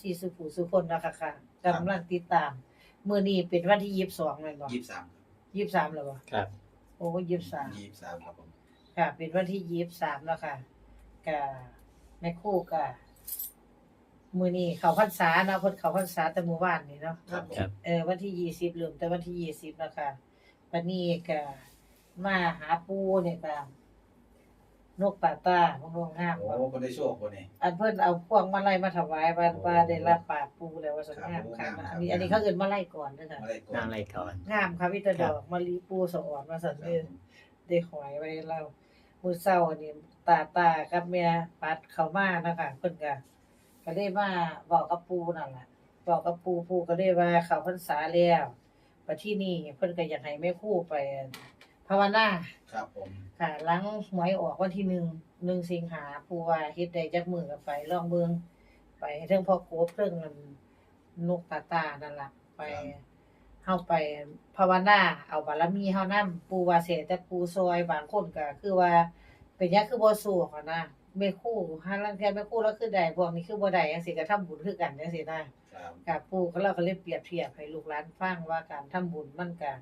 ซีสุผู้สุคนนะคะค่ะกำลังติดตามมื้อนี้เป็นวันที่22แม่นบ่ยี่สิบสาม23แล้วบ่ครับ โอ้23ยี่สิบสามครับผมค่ะ เป็นวันที่ยี่สิบสามแล้วค่ะกับแม่ครู่กับมือนี้เขาพรรษาเนาะเพิ่นเขาพรรษาแต่มื้อวานนี่เนาะ ครับผมครับ เออวันที่ยี่สิบลืมแต่วันที่ยี่สิบแล้วค่ะวันนี้ก็มาหาปูเนี่ยก็ นกป่าตาพวกนกงามโอ้ว่าคนได้โชคคนนี้ อันเพิ่นเอาพวงมาลัยมาถวายว่าโอ้ว่าได้รับปากปูแล้วว่าสวยงามครับค่ะโอ้งามอันนี้อันนี้เขาเอิ้นมาลัยก่อนเด้อค่ะมาได้ก่อนนั่งอะไรก่อน งามค่ะมีแต่ดอกมะลิปูสะอ่อนมาสั่นครับเด้อผมได้หอยไว้เรามื้อเช้านี่ตาตากับแม่ปัดเข้ามานะคะเพิ่นก็ก็ได้มาบอกกับปู่นั่นล่ะบอกกับปู่ปู่ก็ได้ว่าเข้าพรรษาแล้วบัดที่นี่เพิ่นก็อยากให้แม่ครูไปภาวนา ครับผมค่ะหลังหวยออกวันที่หนึ่งหนึ่งสิงหาปู่ว่าเฮ็ดได้จักมื้อก็ไปลองเบิ่งไปเรื่องพ่อโคบเรื่องมันนกตาตานั่นล่ะ ไปเฮาไปภาวนาเอาบารมีเฮานำปู่ว่าเสียแต่ปู่ซอยบางคนก็คือว่า เป็นหยังคือบ่สู้เขานะแม่ครูหาลางเที่ยแม่ครูแล้วคือได้พวกนี้คือบ่ได้จังซี่ก็ทำบุญคือกันจังซี่นะครับกับปู่ก็เราก็เลยเปรียบเทียบให้ลูกหลานฟังว่าการทำบุญมันก็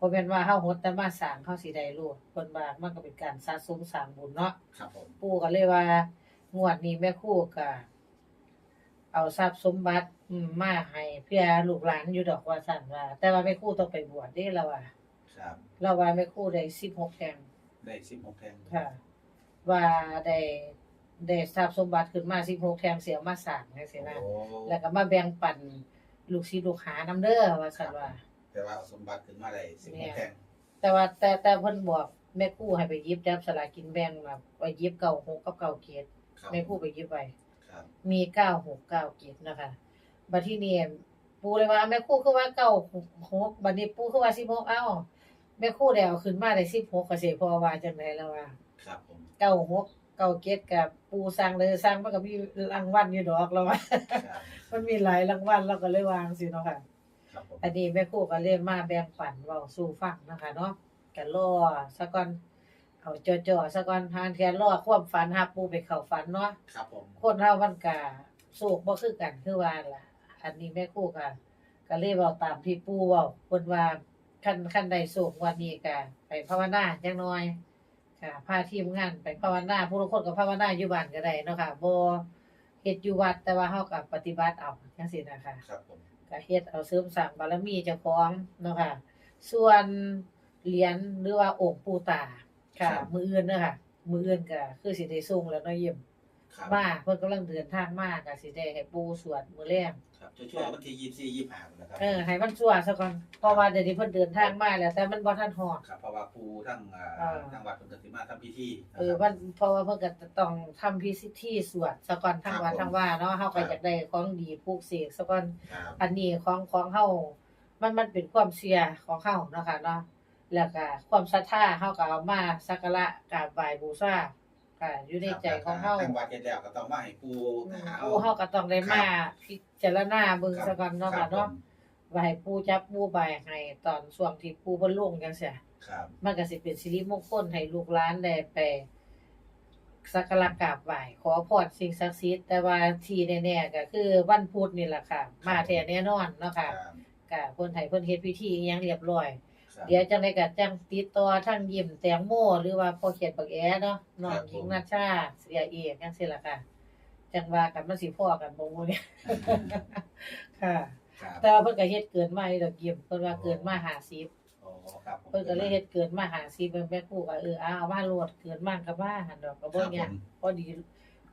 บ่แม่นว่าเฮาหดแต่มาสร้างเฮาสิได้โลดเพิ่นว่ามันก็เป็นการสะสมสร้างบุญเนาะครับผมปู่ก็เลยว่างวดนี้แม่ครูก็เอาทรัพย์สมบัติอืมมาให้เพื่อลูกหลานอยู่ดอกว่าซั่นว่า แต่ว่าแม่ครูต้องไปบวชเด้แล้วว่าครับ เราว่าแม่ครูได้16แห่งได้สิบหกแทงค่ะ ว่าได้ได้ทรัพย์สมบัติขึ้นมา16แห่งเสียมาสร้างจังซี่นะ โอ้ แล้วก็มาแบ่งปันลูกศิษย์ลูกหานํเด้อว่าซั่นว่า แต่ว่าเอาสมบัติขึ้นมาได้สิบหกแทงแต่ว่าแต่แต่เพิ่นบอกแม่ครูให้ไปหยิบจับสลากกินแบ่งมาไปหยิบเก่า6กับเก่าเกียรติครับแม่ครูไปหยิบไว้ครับมีเก้าหกเก้าเจ็ดนะคะบัดที่นี่ปูเลยว่าแม่ครู่คือว่าเก้าหกบัดนี้ปูคือว่าสิบหกเอ้าแม่ครู่ได้เอาขึ้นมาได้สิบหกก็เสียพอว่าจังไดแล้วว่าครับผมเก้าหกเก้าเจ็ดกับปูสร้างเลยสร้างมันก็มีรางวัลอยู่ดอกแล้วว่า ครับ มันมีหลายรางวัลเราก็เลยวางสิเนาะค่ะครับผม อันนี้แม่ครู่ก็เลยมาแบ่งปันเว้าสู่ฟังนะคะเนาะก็รอซะก่อนเอาจ่อๆซะก่อนทางเทียนรอความฝันหาปูไปเข้าฝันเนาะครับผม คนเรามันก็สูกบ่คือกันคือว่าล่ะ อันนี้แม่ครูก็ก็เลยเว้าตามที่ปู่เว้าเพิ่นว่าคันคันใดสูกวันนี้ก็ไปภาวนาจังน้อยค่ะพาทีมงานไปภาวนาผู้ลางคนก็ภาวนาอยู่บ้านก็ได้เนาะค่ะบ่เฮ็ดอยู่วัดแต่ว่าเฮาก็ปฏิบัติเอาจังซี่นะคะ ครับผม ก็เฮ็ดเอาเสริมสร้างบารมีเจ้าของเนาะค่ะ ส่วนเหรียญหรือว่าองค์ปู่ตาค่ะมื้ออื่นเด้อค่ะ มื้ออื่นก็คือสิได้ส่งแล้วเนาะเยี่ยม ครับมาเพิ่นกำลังเดินทางมาก็สิได้ให้ปู่สวดมื้อแลงครับช่วยๆวันที่ยี่สิบสี่ยี่สิบห้านะครับเออให้มันสวดซะก่อนเพราะว่าเดี๋ยวนี้เพิ่นเดินทางมาแล้วแต่มันบ่ทันฮอดครับเพราะว่าครูทั้งอ่าอ่าทั้งวัดเพิ่นก็สิมาทำพิธีะครับเออมันเพราะว่าเพิ่นก็ต้องทำพิธีสวดซะก่อนทั้งวัดครับผม ทั้งว่าเนาะเฮาก็ครับอยากได้ของดีปลูกเสกซะก่อน ครับอันนี้ของของเฮามันมันเป็นความเชื่อของเฮาเนาะค่ะเนาะแล้วก็ความศรัทธาเฮาก็เอามาสักการะกราบไหว้บูชา ค่ะอยู่ในใจของเฮาทางวัดเฮ็ดแล้วก็ต้องมาให้ครูหาผู้เฮาก็ต้องได้มาพิจารณาเบิ่งซะก่อนเนาะครัค่ะบเนาะผมว่าให้ปู่จับปู่ใบายให้ตอนช่วงที่ปู่เพิ่นลงจังซี่ครับมันก็สิเป็นสิริมงคลให้ลูกหลานได้ไปสักการะกราบไหว้ขอพรสิ่งศักดิ์สิทธิ์แต่ว่าที่แน่ๆก็คือวันพุธนี่แหละค่ะ มาแท้แน่นอนเนาะคค่ะรับก็เพิ่นให้เพิ่นเฮ็ดพิธีอิหยังเรียบร้อยครับ เดี๋ยวจังได๋ก็จังติดต่อทางยิ้มแตงโมหรือว่าพ่อเขียนบักแอเนาะน้องหญิงนาชาเสียเอกจังซี่ล่ะค่ะ จังว่ากันมันสิพ้อกันบ่มื้อนี้ค่ะ ครับแต่ว่าเพิ่นก็เฮ็ดเกินมาอีดอกยิ้มเพิ่นว่าเกินมา50โอ้ครับผมเพิ่นก็เลยเฮ็ดเกินมา50เพิ่นแม่ครูก็เออเอาเอามาโลดเกินมากก็มาหั่นดอกก็บ่ยากพอดี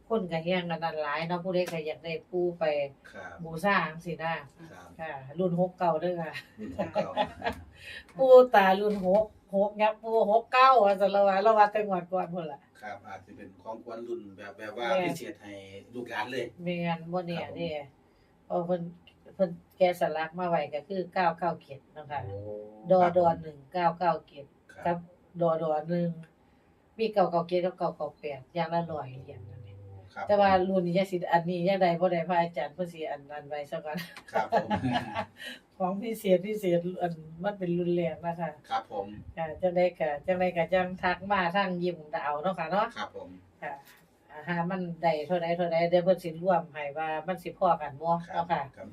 คนก็แย่งกันนั่นหลายเนาะผู้ใดก็อยากได้ปูไปครับบูชาจังซี่นะ ครับค่ะ รุ่น6เก่าเด้อค่ะรุ่นของเก่าปูตารุ่น6 6ยักษ์ปู6เก้าว่าซั่นละว่าเราว่าแต่งวดก่อนพุ่นล่ะครับ อาจจะเป็นของควรรุ่นแบบแบบว่าแม่พิเศษให้ลูกหลานเลย แม่นบ่แน่ครับผมเด้เพราะเพิ่นเพิ่นแกะสลักมาไว้ก็คือ997เนาะค่ะโอ้ดอดอครับ1997คกัรับบ ดอดอหนึ่งมีเก่าเก่าเกตกับเก่าเก่าแปดอย่างละร้อยเหรียญนั่นเอง ครับแต่ว่ารุ่นนี้ยังสิอันนี้ยังใดบ่ได้พระอาจารย์เพิ่นสิอันนั้นไว้ซะก่อน ครับผมของพิเศษพิเศษอันมันเป็นรุ่นแรกนะคะครับผม ค่ะจังได๋ก็จังได๋ก็จังทักมาทางยิ้มดาวเนาะค่ะเนาะครับผม ค่ะเอหามันได้เท่าใดเท่าใดเดี๋ยวเพิ่นสิรวมให้ว่ามันสิพอกันบ่ครับเนาะค่ะครับ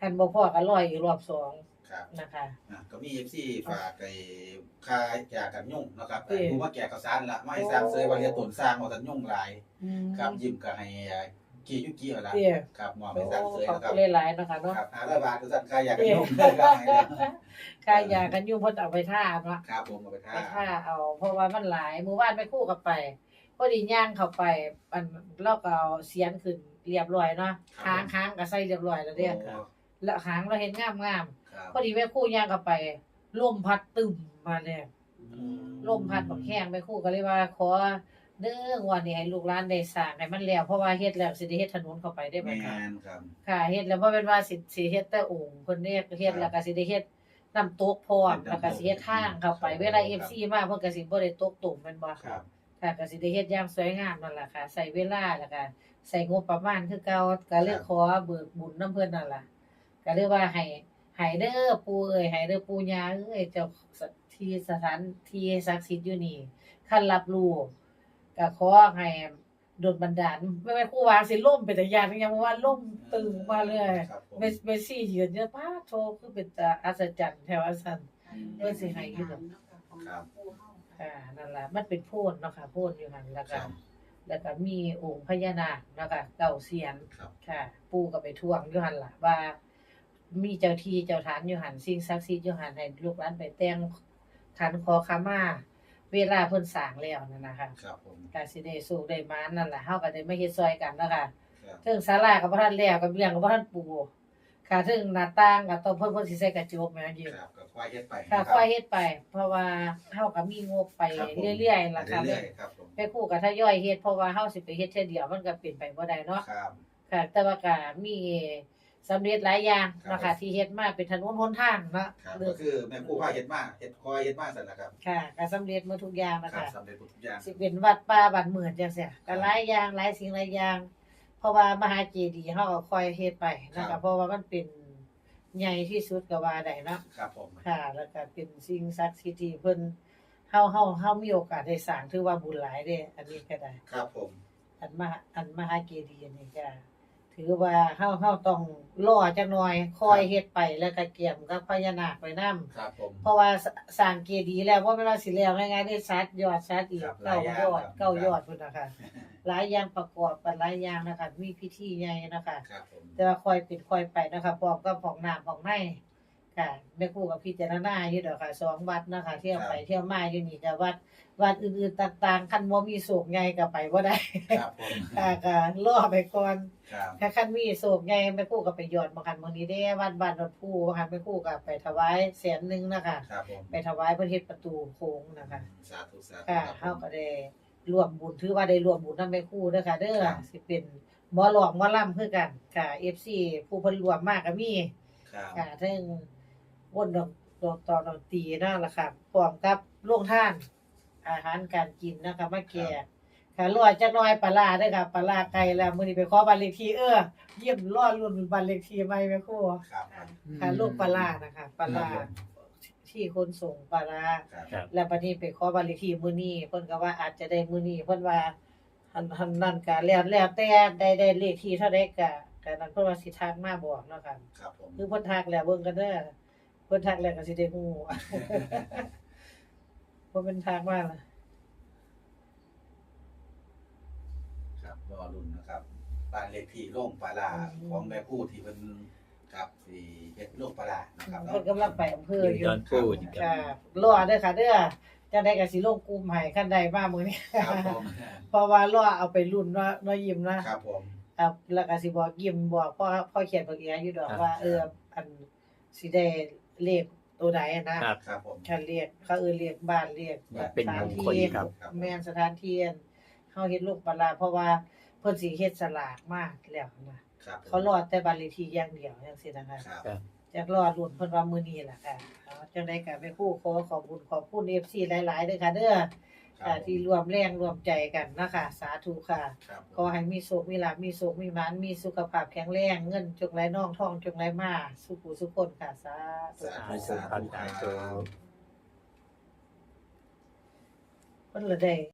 คันบ่พอก็ร้อยอีกรอบสอง ครับนะคะอะก็มี FC ฝากไอ้ค่าแก่กันยุ่งเนาะครับเออผู้ว่าแก่ข้าวสารละไม่สร้างเสยว่าเรียนต้นสร้างว่าสันยุ่งหลายอืมครับยิ้มก็ให้อ่ากี่ยุกี่เอาละเตี้ยครับมอบโอ้ให้สร้างเสยขอบนะครัคุบณหลายๆเนาะค่ะเนาะครับ500บาทก็สั่นค่ายากันยุ่งครับให้แล้วค่ายากันยุ่งเพิ่นเอาไปท่าเนาะครับผมเอาไปท่าไปท่าเอา เพราะว่ามันหลายมื้อวานไปคู่กับไปพอดีย่างเข้าไปอันเราก็เอาเสียนขึ้นเรียบร้อยเนาะหางหางก็ใส่เรียบร้อยแล้วเด้โอ้ แล้วหางเราเห็นงาม ครับๆพอดีแม่ครู่ย่างเข้าไปลมพัดตึมมาเลยอืมลมพัดบักแห้งแม่ครู่ก็เลยว่า ขอเด้อวันนี้ให้ลูกหลานได้สร้างให้มันแล้วเพราะว่าเฮ็ดแล้วสิได้เฮ็ดถนนเข้าไปได้แมบ่ค่ะนครับ ค่ะเฮ็ดแล้วบ่เป็นว่าสิสิเฮ็ดแต่โองค์เพิ่นเรียกเฮ็ดแล้วก็สิได้เฮ็ดน้ำตกพร้อมแล้วก็สิเฮ็ดทางเข้าไปเวลา FC มาเพิ่นก็สิบ่ได้ตกตุ่มแม่นบ่ ครับ ค่ะก็สิได้เฮ็ดอย่างสวยงามนั่นล่ะค่ะใส่เวลาแล้วก็ใส่งบประมาณคือเก่าก็เลยขอเบิกบุญนํเพิ่นนั่นล่ะก็เลยว่าให้ ให้เด้อปู่เอ้ยให้เด้อปู่ย่าเอ้ยเจ้าที่สถานที่ศักดิ์สิทธิ์อยู่นี่คันรับรู้ก็ขอให้โดนบันดาลไม่ไม่ครูวางสิล่มเป็นแต่ยานยังว่าล่มตึงมาเลยครับผมเมสเมสซี่ยืนเยอะป้าโทคือเป็นตาอัศจรรย์แถวอัศจรรย์เพิ่นสิให้อยู่ดอกครับค่ะนั่นล่ะมันเป็นโพนเนาะค่ะโพนอยู่หั่นแล้วคก็รับแล้วก็มีองค์พญานาคแล้วก็เก่าเสียนครับค่ะ ปู่ก็ไปทวงอยู่หั่นล่ะว่า มีเจ้าที่เจ้าทานอยู่หั่นสิ่งศักดิ์สิทธิ์อยู่หั่นให้ลูกหลานไปแต่งขันขอขมาเวลาเพิ่นสร้างแล้วนั่นนะคะครับผมก็สิได้สุขได้มานั่นล่ะเฮาก็ได้มาเฮ็ดซอยกันเนาะค่ะครับเทิงศาลาก็บ่ทันแล้วก็เรื่องก็บ่ทันปูค่ะเทิงหน้าต่างก็ต้องเพิ่นเพิ่นสิใส่กระจกแม่นอยู่ครับก็ค่อยเฮ็ดไปค่ะนะค่อยเฮ็ดไป เพราะว่าเฮาก็มีงบไปครับผม เรื่อยๆล่ะค่ะเรื่อยๆครับผมแม่ครูก็ทยอยเฮ็ดเพราะว่าเฮาสิไปเฮ็ดเทื่อเดียวมันก็เป็นไปบ่ได้เนาะ ครับ ค่ะแต่ว่าก็มี สำเร็จหลายอย่างครับเนาะค่ะที่เฮ็ดมาเป็นถนนหนทางเนาะครับเรื่ก็องคือแม่ครูพาเฮ็ดมาเฮ็ดคอยเฮ็ดมาสั่นล่ะครับค่ะก็สำเร็จหมาทุกอย่างนะครัคะ บสำเร็จทุกอย่าง สิเป็นวัดป่าบ้านเมืองจังซี่ก็หลายอย่างหลายสิ่งหลายอย่าง เพราะว่ามหาเจดีย์เฮาก็ค่อยเฮ็ดไปนะคะเพราะว่ามันเป็นใหญ่ที่สุดก็ว่าได้เนาะ ครับผม ค่ะแล้วก็เป็นสิ่งศักดิ์สิทธิ์ที่เพิ่นเฮาเฮาเฮามีโอกาสได้สร้างถือว่าบุญหลายเด้ อันนี้ก็ได้ ครับผม อันมหาอันมหาเจดีย์อันนี้ก็ ถือว่าเฮาเฮาต้องรอจักหน่อยคอยเฮ็ดไปแล้วก็เกี่ยมกับพญานาคไปนํครับผมเพราะว่าสสร้างเจดีย์แล้วบ่แม่นว่าสิแล้วง่ายๆได้ซัดยอดซัดอีกครับหเก้าลายอย่างยอดครับ เก้ายอดพุ่นน่ะค่ะหลายอย่างประกอบกันหลายอย่างนะคะมีพิธีใหญ่นะคะ ครับผมแต่ว่าคอยปิดคอยไปนะคะพร้อมกับของน้ำของในค่ะแม่ครูกับพิจารณาอยู่ดอกค่ะสองวัดนะคะ เที่ยวไปเที่ยวมาอยู่นี่ก็วัด วัดอื่นๆต่างๆ คันบ่มีโศกใหญ่ก็ไปบ่ได้ครับผมค่ะก็รอไปก่อนครับถ้าคันมีโศกใหญ่แม่ครูก็ไปยอดบ่คันมื้อนี้เด้วัดบ้านดอนผู้บ่คันแม่ครูก็ไปถวายแสนหนึงนะคะครับผมไปถวายเพิ่นเฮ็ดประตูโค้งนะคะสาธุสาธุค่ะครับเฮาก็ได้ร่วมบุญถือว่าได้ร่วมบุญนำแม่ครูเด้อค่ะเด้อครับสิเป็นหมอหลอกหมอล่ำคือกันค่ะ FC ผู้เพิ่นรวมมากก็มีครับค่ะเทิงวนดอกดอกตอนดอกตีนั่นล่ะค่ะพร้อมกับโรงทาน อาหารการกินนะคะมาแก่ค่ะรอจักหน่อยปลาร้าเด้อค่ะปลาร้าไก่แล้วมื้อนี้ไปขอบ้านเลขที่เออเยี่ยมรอรุ่นบ้านเลขที่ใหม่แม่ครูครับครับค่ะลูกปลาร้านะคะปลาร้าครับผมที่คนส่งปลาร้าครับครับแล้วบัดนี้ไปขอบ้านเลขที่มื้อนี้เพิ่นก็ว่าอาจจะได้มื้อนี้เพิ่นว่าหันหันนั่นก็แล้วแล้วแต่ได้ได้เลขที่เท่าใดก็ก็นั้นเพิ่นว่าสิทักมาบอกเนาะค่ะครับผม คือเพิ่นทักแล้วเบิ่งกันเด้อเพิ่นทักแล้วก็สิได้ฮู้ บ่เป็นทักมาล่ะครับรอรุ่นนะครับบ้านเลขที่โล่งปลาร้าของแม่ครูที่เพิ่นครับที่เฮ็ดโล่งปลาร้านะครับเพิ่นกำลังไปอำเภออยู่ดอนปูนคค่ะรับรอเด้อค่ะเด้อจังได๋ก็สิลงกลุ่มให้คันใดมามื้อนี้ครับผมเพราะว่ารอเอาไปรุ่นเนาะเนาะยิ้มนะ ครับผมครับแล้วก็สิบอกยิ้มบอกพ่อพ่อเขียนเพิ่นอีหยังอยู่ดอกครับว่า เอออันสิได้เลข ตัวใดอะนะ ครับ ครับผมคันเรียกเขาเออเรียกบ้านเรียกเป็นสถานมงคลที่ครับ แม่นสถานที่อั่นเฮาเฮ็ดลูกปลาร้าเพราะว่าเพิ่นสิเฮ็ดสลากมากแล้วนะครับเขารอแต่บ้านเลขที่อย่างเดียวจังซี่นะคะครับครับอยากรอรุ่นเพิ่นว่ามื้อนี้ล่ะค่ะเอาจังได๋ก็ไปคู่ขอขอบคุญขอบคุณ FC หลายๆเด้อค่ะเด้อ ครัค่ะบที่รวมแรงรวมใจกันนะคะสาธุค่ะ ครับขอให้มีโชคมีลาภมีโชคมีหมานมีสุขภาพแข็งแรงเงินจงไหลน่องทองจงไหลมาสุขุสุขคนค่ะสาธุสาธุสาธุครับ เพิ่นละได้